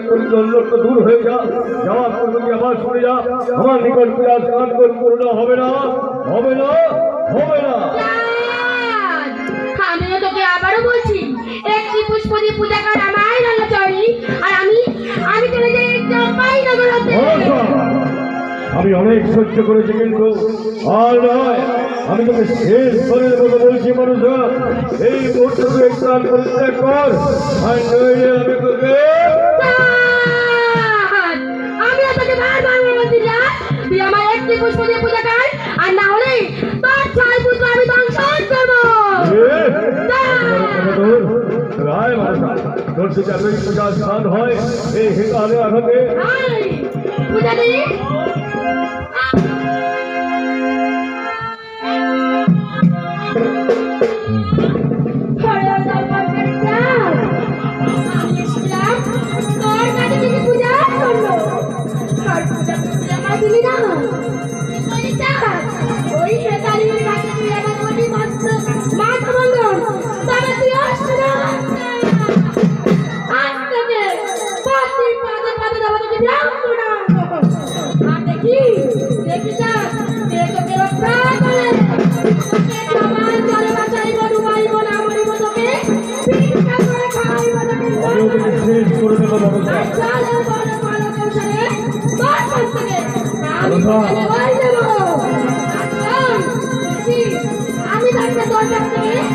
ত্যাগ দূর হয়ে যা। যাওয়ার পূর্বে আবার শুনে যা আমার নিকট বিরাজ গান করি করুণা হবে না হবে না হবে না। আমিও তোকে আবারও বলছি একটি পুষ্প দিয়ে পূজা কর আমায় রান্না আর আমি আমি চলে যাই চম্পাই নগরতে মহাশয়, আমি অনেক সহ্য করেছি কিন্তু আর নয় আমি তোকে শেষ করের মতো বলছি মানুষ এই মুহূর্তে তুই একটু পরিত্যাগ কর আর নইলে আমি তোকে একটি পুষ্প দিয়ে পূজা করেন আর না হলে তার ছয় পুত্র আমি দংশন করব। এ, রায় ভাষা তোর যদি এতই পূজা স্থান হয় এই হিকালে আঘাতে। পূজা দিই তোকে আমিও তোকে শেষ করে দেবো ব্যবস্থা চলে বড় বড় কৌশলে তোর কাছ থেকে আমি তোকে থেকে